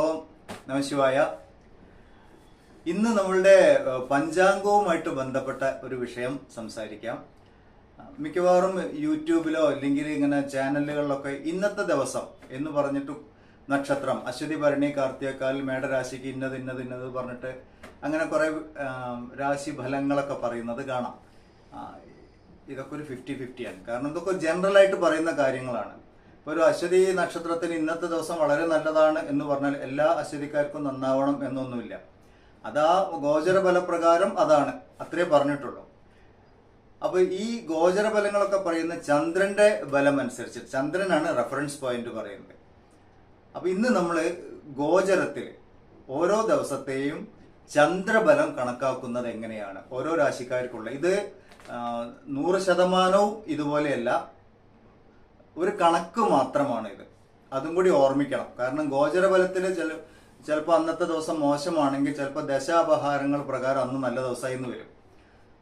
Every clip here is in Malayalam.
ഓം നമശിവായ ഇന്ന് നമ്മളുടെ പഞ്ചാംഗവുമായിട്ട് ബന്ധപ്പെട്ട ഒരു വിഷയം സംസാരിക്കാം. മിക്കവാറും യൂട്യൂബിലോ അല്ലെങ്കിൽ ഇങ്ങനെ ചാനലുകളിലൊക്കെ ഇന്നത്തെ ദിവസം എന്ന് പറഞ്ഞിട്ട് നക്ഷത്രം അശ്വതി ഭരണി കാർത്തികക്കാൽ മേടരാശിക്ക് ഇന്നത് ഇന്നത് ഇന്നത് പറഞ്ഞിട്ട് അങ്ങനെ കുറെ രാശി ഫലങ്ങളൊക്കെ പറയുന്നത് കാണാം. ഇതൊക്കെ ഒരു ഫിഫ്റ്റി ഫിഫ്റ്റിയാണ് കാരണം ഇതൊക്കെ ജനറൽ ആയിട്ട് പറയുന്ന കാര്യങ്ങളാണ്. ഒരു അശ്വതി നക്ഷത്രത്തിന് ഇന്നത്തെ ദിവസം വളരെ നല്ലതാണ് എന്ന് പറഞ്ഞാൽ എല്ലാ അശ്വതിക്കാർക്കും നന്നാവണം എന്നൊന്നുമില്ല. അതാ ഗോചര ബലപ്രകാരം അതാണ്. അത്രേ പറഞ്ഞിട്ടുള്ളൂ. അപ്പോൾ ഈ ഗോചര ഫലങ്ങളൊക്കെ പറയുന്ന ചന്ദ്രന്റെ ബലം അനുസരിച്ച് ചന്ദ്രനാണ് റെഫറൻസ് പോയിന്റ് പറയുന്നത്. അപ്പോൾ ഇന്ന് നമ്മൾ ഗോചരത്തിൽ ഓരോ ദിവസത്തെയും ചന്ദ്രബലം കണക്കാക്കുന്നത് എങ്ങനെയാണ്? ഓരോ രാശിക്കാർക്കുള്ള. ഇത് നൂറ് ശതമാനവും ഇതുപോലെയല്ല. ഒരു കണക്ക് മാത്രമാണ് ഇത് അതും കൂടി ഓർമ്മിക്കണം. കാരണം ഗോചരബലത്തിൽ ചില ചിലപ്പോൾ അന്നത്തെ ദിവസം മോശമാണെങ്കിൽ ചിലപ്പോൾ ദശാപഹാരങ്ങൾ പ്രകാരം അന്ന് നല്ല ദിവസമായി എന്ന് വരും.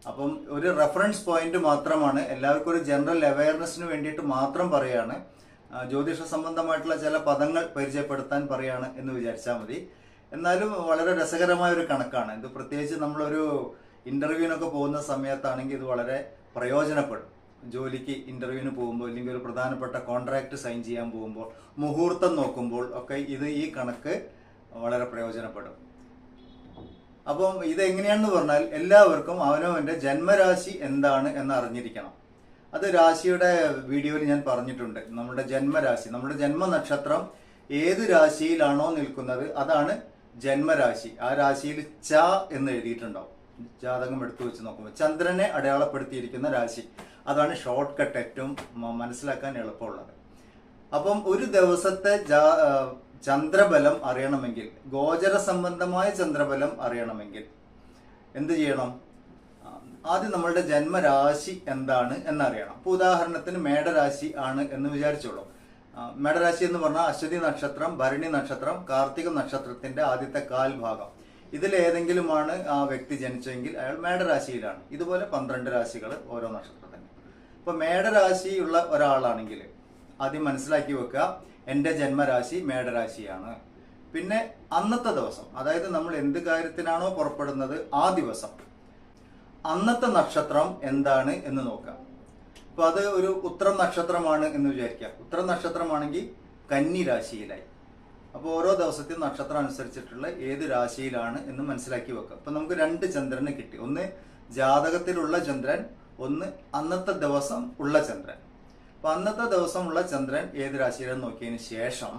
അപ്പം ഒരു റെഫറൻസ് പോയിന്റ് മാത്രമാണ്. എല്ലാവർക്കും ഒരു ജനറൽ അവയർനെസ്സിന് വേണ്ടിയിട്ട് മാത്രം പറയാണ്. ജ്യോതിഷ സംബന്ധമായിട്ടുള്ള ചില പദങ്ങൾ പരിചയപ്പെടുത്താൻ പറയാണ് എന്ന് വിചാരിച്ചാൽ മതി. എന്നാലും വളരെ രസകരമായ ഒരു കണക്കാണ്. ഇത് പ്രത്യേകിച്ച് നമ്മളൊരു ഇന്റർവ്യൂവിനൊക്കെ പോകുന്ന സമയത്താണെങ്കിൽ ഇത് വളരെ പ്രയോജനപ്പെടും. ജോലിക്ക് ഇന്റർവ്യൂവിന് പോകുമ്പോൾ അല്ലെങ്കിൽ ഒരു പ്രധാനപ്പെട്ട കോൺട്രാക്ട് സൈൻ ചെയ്യാൻ പോകുമ്പോൾ മുഹൂർത്തം നോക്കുമ്പോൾ ഒക്കെ ഇത് ഈ കണക്ക് വളരെ പ്രയോജനപ്പെടും. അപ്പം ഇത് എങ്ങനെയാണെന്ന് പറഞ്ഞാൽ എല്ലാവർക്കും അവനവന്റെ ജന്മരാശി എന്താണ് എന്ന് അറിഞ്ഞിരിക്കണം. അത് രാശിയുടെ വീഡിയോയിൽ ഞാൻ പറഞ്ഞിട്ടുണ്ട്. നമ്മുടെ ജന്മരാശി നമ്മുടെ ജന്മനക്ഷത്രം ഏത് രാശിയിലാണോ നിൽക്കുന്നത് അതാണ് ജന്മരാശി. ആ രാശിയിൽ ച എന്ന് എഴുതിയിട്ടുണ്ടാവും. ജാതകം എടുത്തു വെച്ച് നോക്കുമ്പോൾ ചന്ദ്രനെ അടയാളപ്പെടുത്തിയിരിക്കുന്ന രാശി. അതാണ് ഷോർട്ട് കട്ട് ഏറ്റവും മനസ്സിലാക്കാൻ എളുപ്പമുള്ളത്. അപ്പം ഒരു ദിവസത്തെ ചന്ദ്രബലം അറിയണമെങ്കിൽ ഗോചര സംബന്ധമായ ചന്ദ്രബലം അറിയണമെങ്കിൽ എന്ത് ചെയ്യണം? ആദ്യം നമ്മളുടെ ജന്മരാശി എന്താണ് എന്നറിയണം. അപ്പോൾ ഉദാഹരണത്തിന് മേടരാശി ആണ് എന്ന് വിചാരിച്ചോളൂ. മേടരാശി എന്ന് പറഞ്ഞാൽ അശ്വതി നക്ഷത്രം ഭരണി നക്ഷത്രം കാർത്തിക നക്ഷത്രത്തിന്റെ ആദ്യത്തെ കാൽ ഏതെങ്കിലുമാണ് ആ വ്യക്തി ജനിച്ചെങ്കിൽ അയാൾ മേടരാശിയിലാണ്. ഇതുപോലെ പന്ത്രണ്ട് രാശികൾ ഓരോ നക്ഷത്രത്തിന് ഇപ്പൊ മേടരാശിയുള്ള ഒരാളാണെങ്കിൽ ആദ്യം മനസ്സിലാക്കി വെക്കുക എന്റെ ജന്മരാശി മേടരാശിയാണ്. പിന്നെ അന്നത്തെ ദിവസം അതായത് നമ്മൾ എന്ത് കാര്യത്തിനാണോ പുറപ്പെടുന്നത് ആ ദിവസം അന്നത്തെ നക്ഷത്രം എന്താണ് എന്ന് നോക്കാം അപ്പൊ അത് ഒരു ഉത്തരം നക്ഷത്രമാണ് എന്ന് വിചാരിക്കുക. ഉത്തരം നക്ഷത്രമാണെങ്കിൽ കന്നി രാശിയിലായി. അപ്പോൾ ഓരോ ദിവസത്തെയും നക്ഷത്രം അനുസരിച്ചിട്ടുള്ള ഏത് രാശിയിലാണ് എന്ന് മനസ്സിലാക്കി വെക്കാം. അപ്പൊ നമുക്ക് രണ്ട് ചന്ദ്രനെ കിട്ടി. ഒന്ന് ജാതകത്തിലുള്ള ചന്ദ്രൻ ഒന്ന് അന്നത്തെ ദിവസം ഉള്ള ചന്ദ്രൻ. അപ്പൊ അന്നത്തെ ദിവസം ഉള്ള ചന്ദ്രൻ ഏത് രാശിയിലെന്ന് നോക്കിയതിന് ശേഷം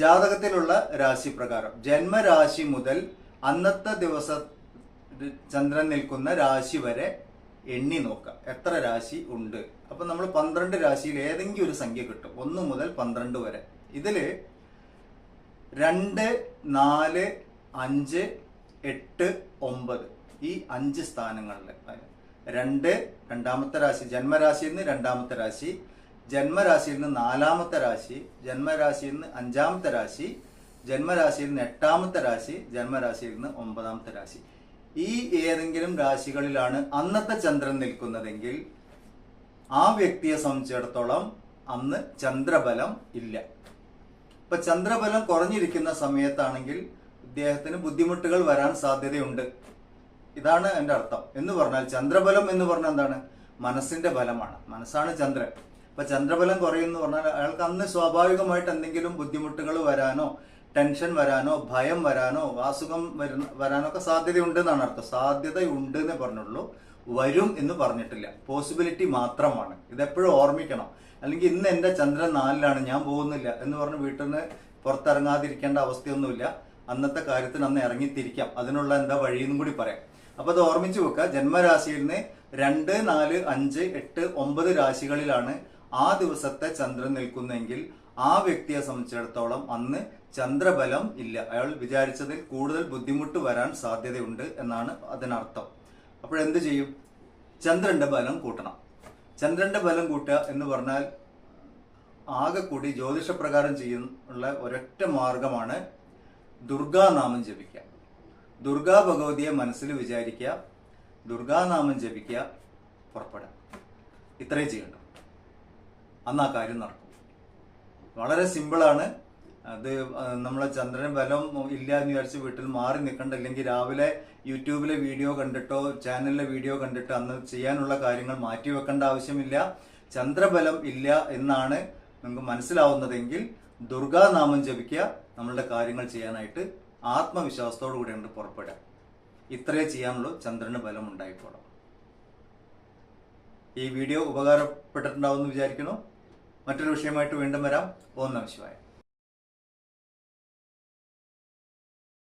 ജാതകത്തിലുള്ള രാശി പ്രകാരം. ജന്മരാശി മുതൽ അന്നത്തെ ദിവസം ചന്ദ്രൻ നിൽക്കുന്ന രാശി വരെ എണ്ണി നോക്കുക എത്ര രാശി ഉണ്ട്? അപ്പൊ നമ്മൾ പന്ത്രണ്ട് രാശിയിൽ ഏതെങ്കിലും ഒരു സംഖ്യ കിട്ടും. ഒന്ന് മുതൽ പന്ത്രണ്ട് വരെ. ഇതിൽ രണ്ട് നാല് അഞ്ച് എട്ട് ഒമ്പത്. ഈ അഞ്ച് സ്ഥാനങ്ങളിൽ രണ്ട് രണ്ടാമത്തെ രാശി ജന്മരാശിയിൽ നിന്ന് രണ്ടാമത്തെ രാശി ജന്മരാശിയിൽ നിന്ന് നാലാമത്തെ രാശി ജന്മരാശിയിൽ നിന്ന് അഞ്ചാമത്തെ രാശി ജന്മരാശിയിൽ നിന്ന് എട്ടാമത്തെ രാശി ജന്മരാശിയിൽ നിന്ന് ഒമ്പതാമത്തെ രാശി. ഈ ഏതെങ്കിലും രാശികളിലാണ് അന്നത്തെ ചന്ദ്രൻ നിൽക്കുന്നതെങ്കിൽ ആ വ്യക്തിയെ സംബന്ധിച്ചിടത്തോളം അന്ന് ചന്ദ്രബലം ഇല്ല. ഇപ്പൊ ചന്ദ്രബലം കുറഞ്ഞിരിക്കുന്ന സമയത്താണെങ്കിൽ ഇദ്ദേഹത്തിന് ബുദ്ധിമുട്ടുകൾ വരാൻ സാധ്യതയുണ്ട്. ഇതാണ് എന്റെ അർത്ഥം. എന്ന് പറഞ്ഞാൽ ചന്ദ്രബലം എന്ന് പറഞ്ഞാൽ എന്താണ്? മനസ്സിന്റെ ബലമാണ്. മനസ്സാണ് ചന്ദ്രൻ. ഇപ്പൊ ചന്ദ്രബലം കുറയുന്നു പറഞ്ഞാൽ അയാൾക്ക് അന്ന് സ്വാഭാവികമായിട്ട് എന്തെങ്കിലും ബുദ്ധിമുട്ടുകൾ വരാനോ ടെൻഷൻ വരാനോ ഭയം വരാനോ അസുഖം വരുന്ന വരാനോ ഒക്കെ സാധ്യതയുണ്ട് എന്നാണ് അർത്ഥം. സാധ്യതയുണ്ട് എന്നേ പറഞ്ഞുള്ളൂ. വരും എന്ന് പറഞ്ഞിട്ടില്ല. പോസിബിലിറ്റി മാത്രമാണ്. ഇതെപ്പോഴും ഓർമ്മിക്കണം. അല്ലെങ്കിൽ ഇന്ന് എന്റെ ചന്ദ്രൻ നാലിലാണ് ഞാൻ പോകുന്നില്ല എന്ന് പറഞ്ഞ് വീട്ടിൽ നിന്ന് പുറത്തിറങ്ങാതിരിക്കേണ്ട അവസ്ഥയൊന്നുമില്ല. അന്നത്തെ കാര്യത്തിന് അന്ന് ഇറങ്ങിത്തിരിക്കാം. അതിനുള്ള എന്താ വഴിയെന്നും കൂടി പറയാം. അപ്പൊ അത് ഓർമ്മിച്ചു വെക്കുക. ജന്മരാശിയിൽ നിന്ന് രണ്ട് നാല് അഞ്ച് എട്ട് ഒമ്പത് രാശികളിലാണ് ആ ദിവസത്തെ ചന്ദ്രൻ നിൽക്കുന്നെങ്കിൽ ആ വ്യക്തിയെ സംബന്ധിച്ചിടത്തോളം അന്ന് ചന്ദ്രബലം ഇല്ല. അയാൾ വിചാരിച്ചതിൽ കൂടുതൽ ബുദ്ധിമുട്ട് വരാൻ സാധ്യതയുണ്ട് എന്നാണ് അതിനർത്ഥം. അപ്പോഴെന്ത് ചെയ്യും? ചന്ദ്രന്റെ ബലം കൂട്ടണം. ചന്ദ്രന്റെ ബലം കൂട്ടുക എന്ന് പറഞ്ഞാൽ ആകെ കൂടി ജ്യോതിഷപ്രകാരം ചെയ്യുന്ന ഒരൊറ്റ മാർഗമാണ് ദുർഗാനാമം ജപിക്കുക. ദുർഗാ ഭഗവതിയെ മനസ്സിൽ വിചാരിക്കുക. ദുർഗാനാമം ജപിക്കുക. പുറപ്പെടുക. ഇത്രയും ചെയ്യണ്ട അന്ന് ആ കാര്യം നടക്കും. വളരെ സിമ്പിളാണ്. അത് നമ്മളെ ചന്ദ്രന് ബലം ഇല്ല എന്ന് വിചാരിച്ച് വീട്ടിൽ മാറി നിൽക്കണ്ട അല്ലെങ്കിൽ രാവിലെ യൂട്യൂബിലെ വീഡിയോ കണ്ടിട്ടോ ചാനലിലെ വീഡിയോ കണ്ടിട്ടോ അന്ന് ചെയ്യാനുള്ള കാര്യങ്ങൾ മാറ്റി വെക്കേണ്ട ആവശ്യമില്ല. ചന്ദ്രബലം ഇല്ല എന്നാണ് നിങ്ങൾക്ക് മനസ്സിലാവുന്നതെങ്കിൽ ദുർഗാനാമം ജപിക്കുക. നമ്മളുടെ കാര്യങ്ങൾ ചെയ്യാനായിട്ട് ആത്മവിശ്വാസത്തോടു കൂടി അങ്ങോട്ട് പുറപ്പെടുക. ഇത്രയേ ചെയ്യാനുള്ളൂ. ചന്ദ്രന് ബലം ഉണ്ടായിക്കോളാം. ഈ വീഡിയോ ഉപകാരപ്പെട്ടിട്ടുണ്ടാവുമെന്ന് വിചാരിക്കുന്നു. മറ്റൊരു വിഷയമായിട്ട് വീണ്ടും വരാം. ഓം നമ